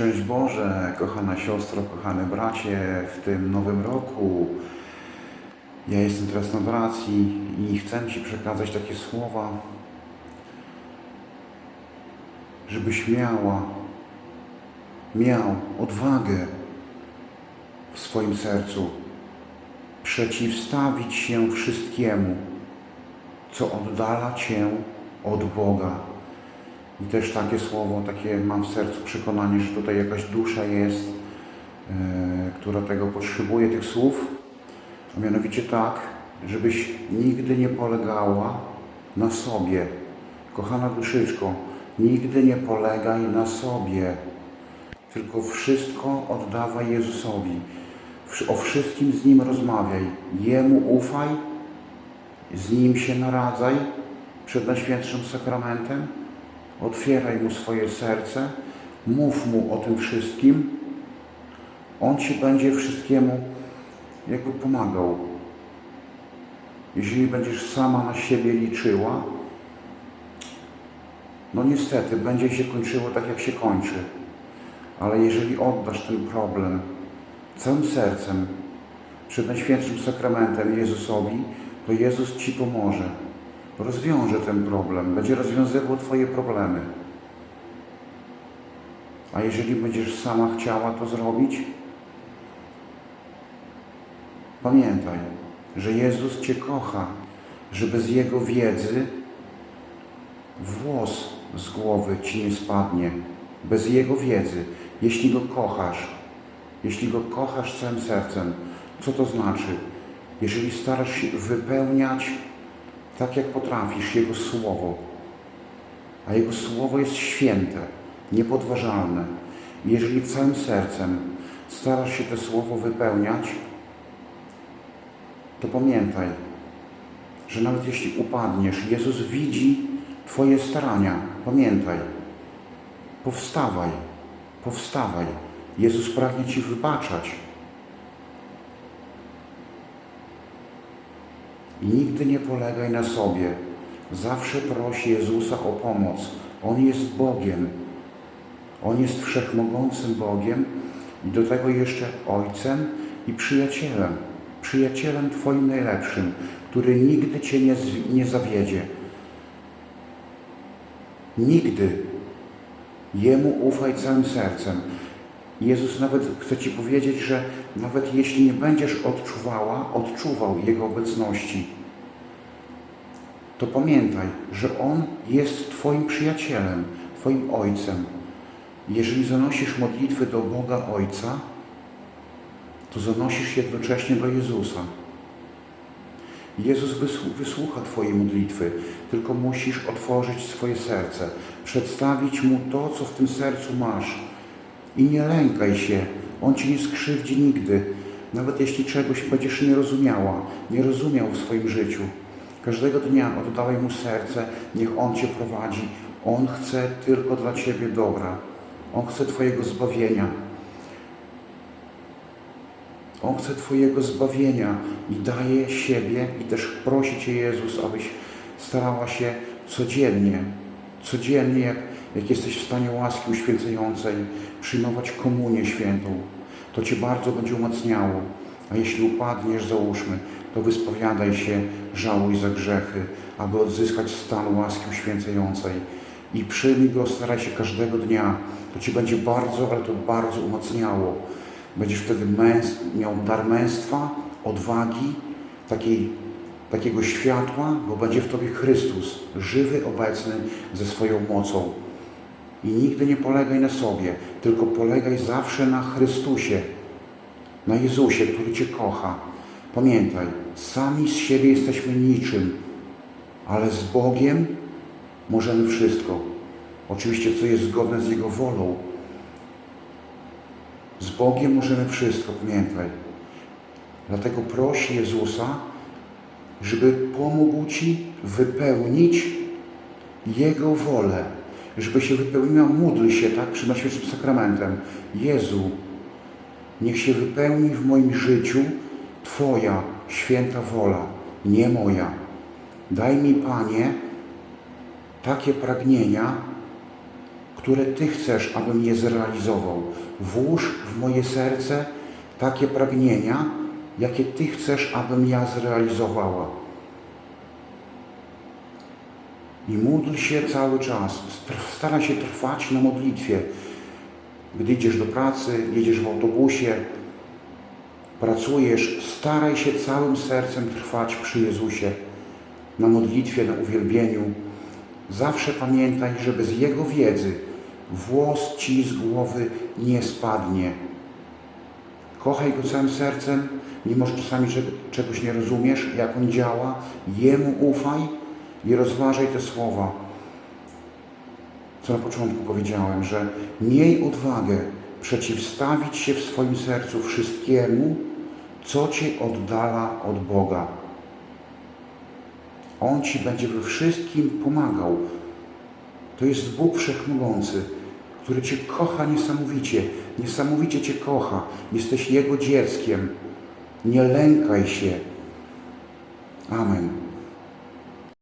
Szczęść Boże, kochana siostro, kochane bracie, w tym nowym roku. Ja jestem teraz na adoracji i chcę Ci przekazać takie słowa, żebyś miała, miał odwagę w swoim sercu przeciwstawić się wszystkiemu, co oddala Cię od Boga. I też takie słowo, takie mam w sercu przekonanie, że tutaj jakaś dusza jest, e, która tego potrzebuje, tych słów. A mianowicie tak, żebyś nigdy nie polegała na sobie. Kochana duszyczko, nigdy nie polegaj na sobie, tylko wszystko oddawaj Jezusowi. O wszystkim z Nim rozmawiaj. Jemu ufaj, z Nim się naradzaj przed Najświętszym Sakramentem. Otwieraj Mu swoje serce, mów Mu o tym wszystkim. On Ci będzie wszystkiemu jakby pomagał. Jeżeli będziesz sama na siebie liczyła, no niestety będzie się kończyło tak, jak się kończy. Ale jeżeli oddasz ten problem całym sercem przed Najświętszym Sakramentem Jezusowi, to Jezus Ci pomoże. Rozwiąże ten problem, będzie rozwiązywał Twoje problemy. A jeżeli będziesz sama chciała to zrobić, pamiętaj, że Jezus Cię kocha, że bez Jego wiedzy włos z głowy Ci nie spadnie. Bez Jego wiedzy, jeśli Go kochasz, jeśli Go kochasz całym sercem, co to znaczy? Jeżeli starasz się wypełniać tak, jak potrafisz Jego Słowo, a Jego Słowo jest święte, niepodważalne. Jeżeli całym sercem starasz się to Słowo wypełniać, to pamiętaj, że nawet jeśli upadniesz, Jezus widzi Twoje starania. Pamiętaj, powstawaj, powstawaj. Jezus pragnie Ci wybaczać. Nigdy nie polegaj na sobie. Zawsze proś Jezusa o pomoc. On jest Bogiem. On jest wszechmogącym Bogiem i do tego jeszcze Ojcem i przyjacielem. Przyjacielem Twoim najlepszym, który nigdy Cię nie, nie zawiedzie. Nigdy. Jemu ufaj całym sercem. Jezus nawet chce Ci powiedzieć, że nawet jeśli nie będziesz odczuwała, odczuwał Jego obecności, to pamiętaj, że On jest Twoim przyjacielem, Twoim Ojcem. Jeżeli zanosisz modlitwy do Boga Ojca, to zanosisz jednocześnie do Jezusa. Jezus wysłu- wysłucha Twojej modlitwy, tylko musisz otworzyć swoje serce, przedstawić Mu to, co w tym sercu masz. I nie lękaj się, On Ci nie skrzywdzi nigdy, nawet jeśli czegoś będziesz nie rozumiała, nie rozumiał w swoim życiu. Każdego dnia oddawaj Mu serce, niech On Cię prowadzi. On chce tylko dla Ciebie dobra. On chce Twojego zbawienia. On chce Twojego zbawienia i daje siebie i też prosi Cię Jezus, abyś starała się codziennie, codziennie, jak, jak jesteś w stanie łaski uświęcającej, przyjmować komunię świętą. To Cię bardzo będzie umacniało. A jeśli upadniesz, załóżmy, to wyspowiadaj się, żałuj za grzechy, aby odzyskać stan łaski uświęcającej. I przyjmij go, staraj się każdego dnia. To Cię będzie bardzo, ale to bardzo umacniało. Będziesz wtedy miał dar męstwa, odwagi, takiej, takiego światła, bo będzie w Tobie Chrystus, żywy, obecny ze swoją mocą. I nigdy nie polegaj na sobie, tylko polegaj zawsze na Chrystusie, na Jezusie, który Cię kocha. Pamiętaj, sami z siebie jesteśmy niczym, ale z Bogiem możemy wszystko. Oczywiście, co jest zgodne z Jego wolą. Z Bogiem możemy wszystko, pamiętaj. Dlatego proś Jezusa, żeby pomógł Ci wypełnić Jego wolę. Żeby się wypełniła, módl się, tak, przed Najświętszym Sakramentem. Jezu, niech się wypełni w moim życiu Twoja święta wola, nie moja. Daj mi, Panie, takie pragnienia, które Ty chcesz, abym je zrealizował. Włóż w moje serce takie pragnienia, jakie Ty chcesz, abym ja zrealizowała. I módl się cały czas. Staraj się trwać na modlitwie. Gdy idziesz do pracy, jedziesz w autobusie, pracujesz, staraj się całym sercem trwać przy Jezusie, na modlitwie, na uwielbieniu. Zawsze pamiętaj, że bez Jego wiedzy włos Ci z głowy nie spadnie. Kochaj Go całym sercem, mimo że czasami cze- czegoś nie rozumiesz, jak On działa. Jemu ufaj i rozważaj te słowa, co na początku powiedziałem, że miej odwagę przeciwstawić się w swoim sercu wszystkiemu, co Cię oddala od Boga. On Ci będzie we wszystkim pomagał. To jest Bóg Wszechmogący, który Cię kocha niesamowicie. Niesamowicie Cię kocha. Jesteś Jego dzieckiem. Nie lękaj się. Amen.